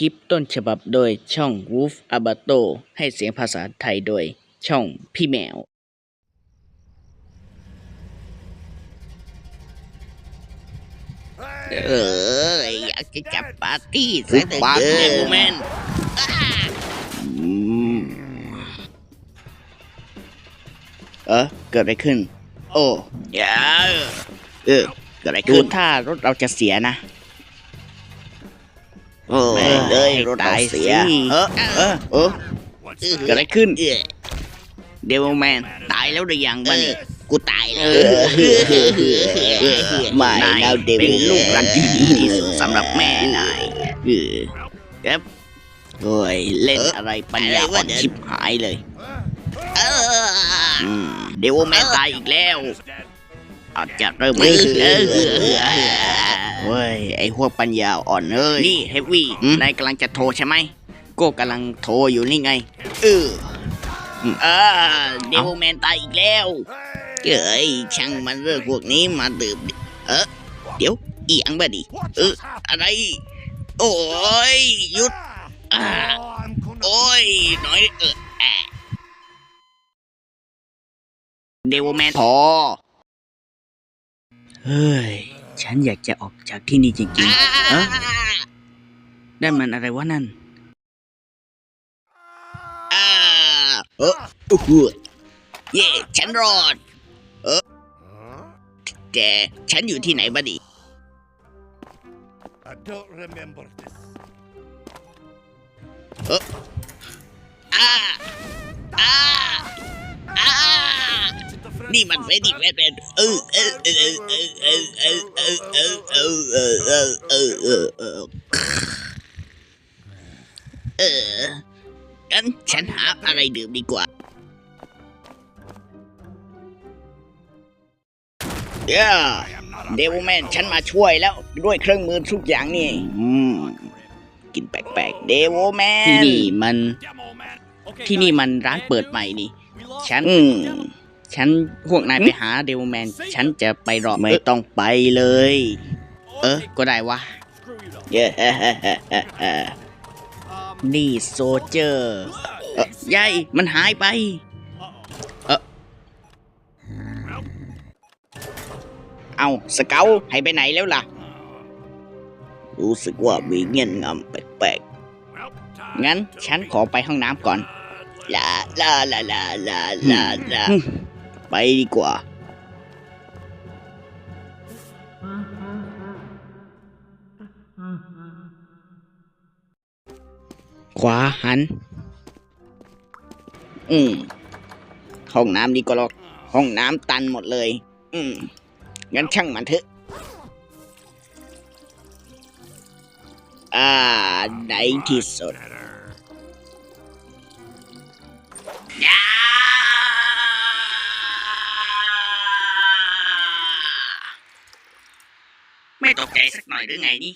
ลิปต้นฉบับโดยช่อง Wolf a b a t o ให้เสียงภาษาไทยโดยช่องพี่แมว เอออยากจะจับปาร์ตี้ซะเหลือปากเกิเดนโมแมนเออเกิดอะไรขึ้น โอ้อย่าเออเกิดอะไรดูขึ้นท่ารถเราจะเสียนะ โอ้แม่ยเลยให้รถตายเสียสิเออเออเออเกิดอะไรขึ้นเออเดโมแมนตายแล้วหรือยังเอวะอนี่กูตายแล้วไม่นะนะเดเดวิเป็นลลูกรักที่ดีที่สุดสำหรับแม่นายเออครับโอ้ยเล่นอะไรปัญญาอ่อนชิบหายเลยเอออืมเดโมแมนตายอีกแล้วอาจจะเริ่มไม่เออ เว้ย ไอพวกปัญญาอ่อนเอ้ย นี่เฮฟวี่ นายกำลังจะโทรใช่ไหม ก็กำลังโทรอยู่นี่ไง เออเออเดโมแมนตายอีกแล้วเอ้ยช่างมันเรื่องพวกนี้มาดื่มดิเออเดี๋ยว อีหยังบ่ดิเอออะไร โอ้ยหยุดอ่าโอ้ยหน่อยเออแอะเดวแมนพอเฮ้ย ฉันอยากจะออกจากที่นี่จริงๆเออได้นมันอะไรวะนั่นอ่าเออโอ้โหเย่ฉันรอด เออแต่ฉันอยู่ที่ไหนบ้ดิ I don't remember this. อ่าอ่าอ่า นี่มันเฟรดดี้แฟดแมนเออเออเออเออเออเออเออเออเออเออเออเออเออเออเอองั้นฉันหาอะไรดื่มดีกว่าเย้เดวแมนฉันมาช่วยแล้วด้วยเครื่องมือทุกอย่างนี่กินแปลกๆเดวแมนที่นี่มัน ที่นี่มันร้านเปิดใหม่นี่ we lost ฉัน ฉันพวกนายไปหาเดวแมน ฉันจะไปรอไม่ต้องไปเลย เออ ก็ได้วะ Screw you though. เย้ Um, นี่โซเจอร์เอ้ยยายมันหายไป uh-oh. เอาสเกลให้ไปไหนแล้วล่ะ รู้สึกว่ามีเงียนงำแปลก Well, time งั้น to ฉัน make ขอไปห้องน้ำก่อนๆลาลาลาลาลาลาลา ไปดีกว่า ขวาหัน อืม ห้องน้ำดีกว่าหรอกห้องน้ำตันหมดเลย อืม งั้นช่างมันเถอะ อ่าในที่สุด ไม่ตกใจสักหน่อยหรือไงนี่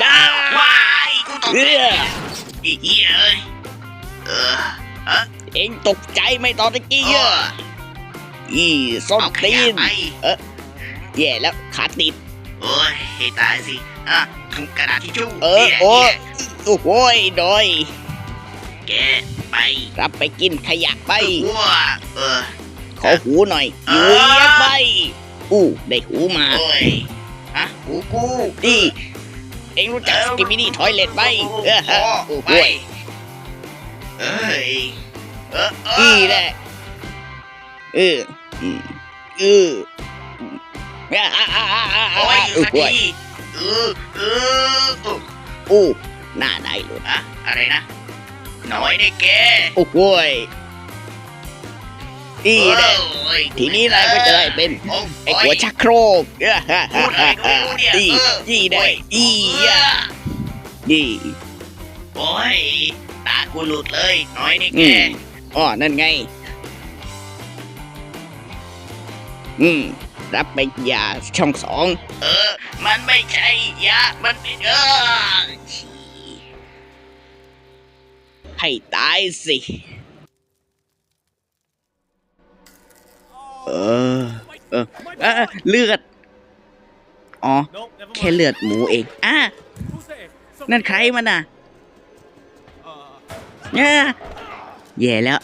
ได้ว้ายกูตกเอใจออีเหี้ยเอ้ยเออเออเองตกใจไหม่ตอนตะกี้เยอะอีส้นเอาขตียะนไปแย่แล้วขาติด โอ้ยให้ตายสิอะถุงกระดาษทิชชู่เออนี่แหละโอ้นี่แหละโอ้โหยโดยแกไปรับไปกินขยะไปอ้วกเออ ขอหูหน่อยเอยุอยไปอู้ได้หูมา โอ้ย ฮะกูกูดีเองรู้จักสกิมินี่ทอยเลตไหมเออฮะโอ้โหไปเอ้ยเออเอนี่อแหละเอออืมเอออืมอ่าอ่าอ่าอ่าอ่าโอ้ยโอ้สักโหยทีเออเออโอ้อู้หน้าได้เลยอะอะไรนะหน่อยได้แกโอ้โหย นี่แหละโอ้ยทีนี้นายก็จะได้เป็นโอ้ไอ้หัวชักโครกเออฮะพูฮะดอะไรฮะก็ไม่รู้เนี่ยอีเอออีได้โอ้ยอีเออะออีโอ้ยตากูหลุดเลยหน่อยได้อืแกมอ๋อนั่นไง อืมรับไปยาช่องสอง เออ มันไม่ใช่ยา มันเป็นเออให้ตายสิ เออ เออเออเลือด อ๋อ แค่เลือดหมูเองอะนั่นใครมันน่ะเนี่ยแย่แล้ว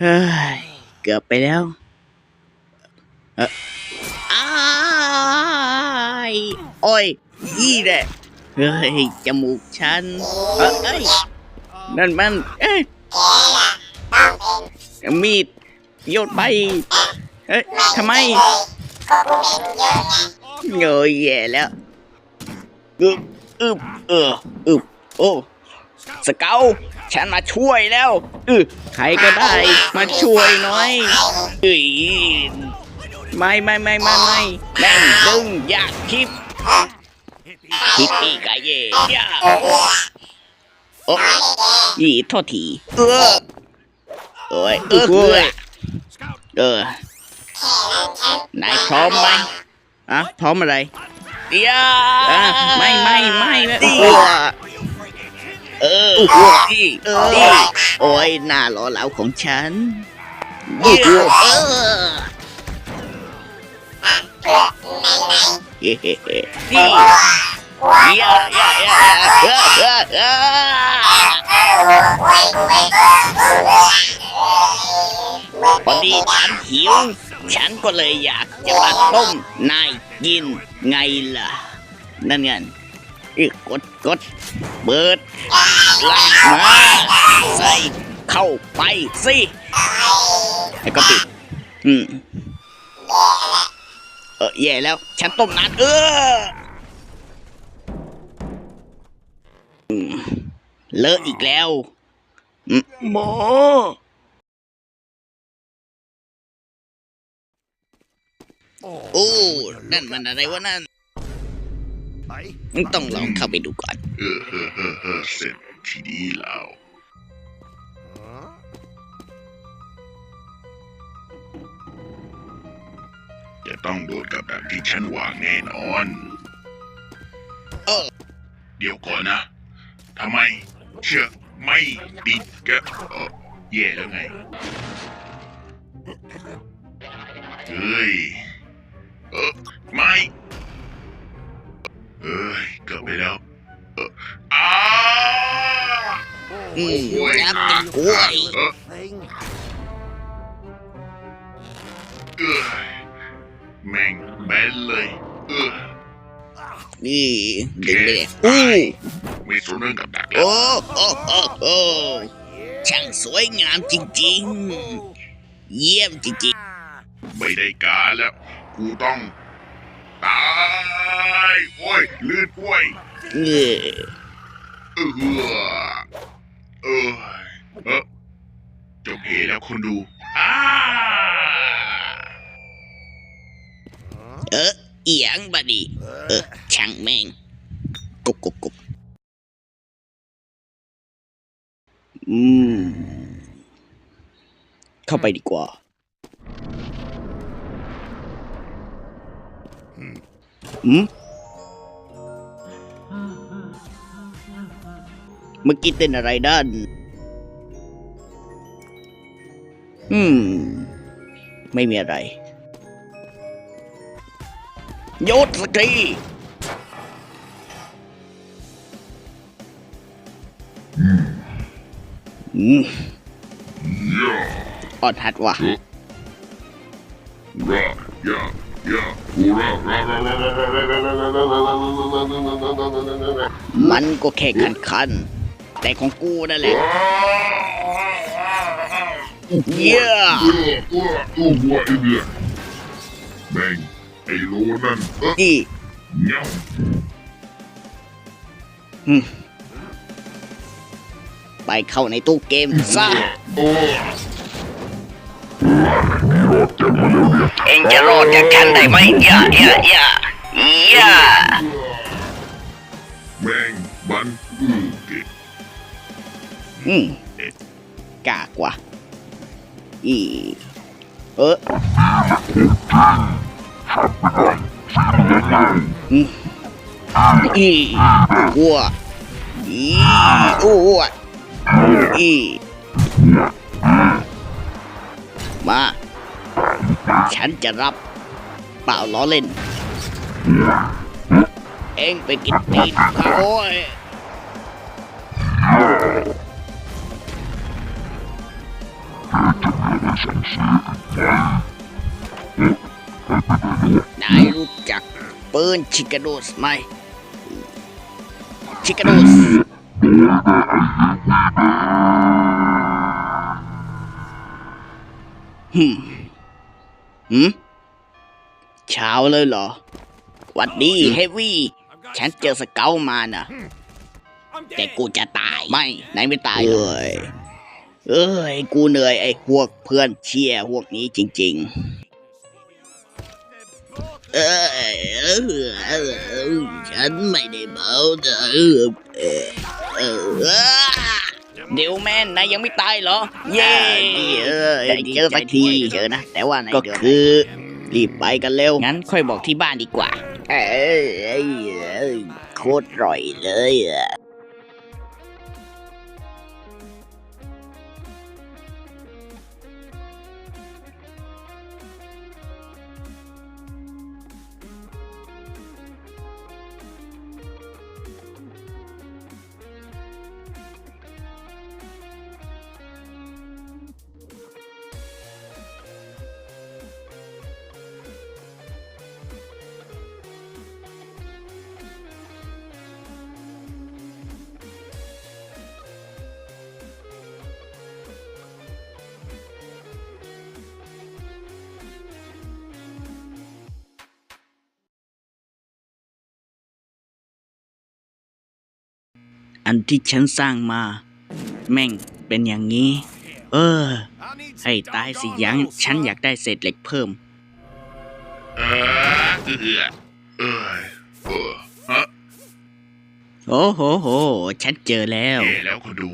เฮ้ย เกือบไปแล้ว เอออ้ายโอ้ยยี่แหละ เฮ้ย จมูกฉันเอ้ย นั่นมันเอ้ยมีดโยนไป เอ้ยทำไมเงยแย่แล้วอึบอึบเอออึบโอ้สเกลฉันมาช่วยแล้วอือใครก็ได้ มาช่วยหน่อยเอ้ยไม่ไม่ไม่ไม่ไม่แม่งดึงอยากคิป คิปอีกอะเย่ย่าโอ้ยีโทษทีเออโอ้ยเออเออ scout. เออนายพร้อมไหมอะพร้อมอะไรยาไม่ไม่ไม่ไม่โอ้โหเออนี่เออนี่โอ้ยหน้าล้อเหลาของฉันเยี่ยเออเย้นี่ยายายาออเออเออพอดีฉันหิว ฉันก็เลยอยากจะมาต้มนายกินไงล่ะ นั่นไงอีกกดกดเบิดลากมาใส่เข้าไปสิแล้วก็ปิดอืมเออแย่แล้ว ฉันต้มนานเออ เลอะอีกแล้วอืมหมอ โอ้ นั่นมันอะไรวะนั่น Aye. มึงต้องลองเข้าไปดูก่อนเออเออเออเออเสร็จทีนี้แล้ว Huh? จะต้องโดนกับดักที่ฉันวางแน่นอน เออ เดี๋ยวก่อนนะ ทำไม เชือกไม่ติดกับเออแย่แล้วไง เฮ้ย เออไม่เอ้ยเกือบไปแล้วเอออ้าอืมโอ้ยจับเป็นกล้วยเออ Thing. เออแม่งแบนเลย เออนี่ดึงไปเลยอู้ไม่สนเรื่องกับดักแล้วโอ้โอ้โอ้โอ้ช่างสวยงามจริงๆ เยี่ยมจริงไม่ได้การแล้ว กูต้อง ตายโอ้ยลื่นกล้วยๆเออเออเออเออจบเหแล้วคนดูอ้าเออเอียงบัดดีเออช่างแม่งกบกบกบ อืม เข้าไปดีกว่า อืมเมื่อกี้เต้นอะไรด้าน อืม ไม่มีอะไร โยศสการ่าร่าร่ามันก็แค่คันคันๆแต่ของกูนั่นแหละเยี่ยเออเออเออหัวไอเนี่ยแม่งไอ้โลนั่นเออนี่เงี้ย ไปเข้าในตู้เกมซะโอ้เองจะรอดจากฉันได้ไหมอย่าอย่าอย่าอย่าแม่งบันอือเก็บอืมกากว่ะอีเอออืมอีกลัวอีอ้วด อีมา ฉันจะรับ เปล่าล้อเล่น เองไปกินตีนข้าโอ้ยนายรู้จักปืนชิกาโดสไหมชิกาโดส หืมหืมเช้าเลยเหรอหวัดดีเฮฟวี่ ฉันเจอสเกลมาน่ะ I'm แต่ dead. กูจะตาย ไม่นายไม่ตายเลยเอ้ย กูเหนื่อยไอ้พวกเพื่อนเชียร์พวกนี้จริง ๆ เออเออเออฉันไม่ได้เมาเด้อ เออเออเออเดี๋ยวแม่นนายยังไม่ตายเหรอ เย้เออได้เจอสักทีเจอนะ แต่ว่าก็คือ รีบไปกันเร็ว งั้นค่อยบอกที่บ้านดีกว่า เอ้ยเอ้ยเอ้ยโคตรอร่อยเลยอะ อันที่ฉันสร้างมา แม่งเป็นอย่างนี้ เออ I need some ให้ตายสิ doggone ยัง nails, ฉัน son. อยากได้เศษเหล็กเพิ่ม เออเออเอยเออฮะโอ้โหโห ฉันเจอแล้ว เอ๋แล้วก็ดู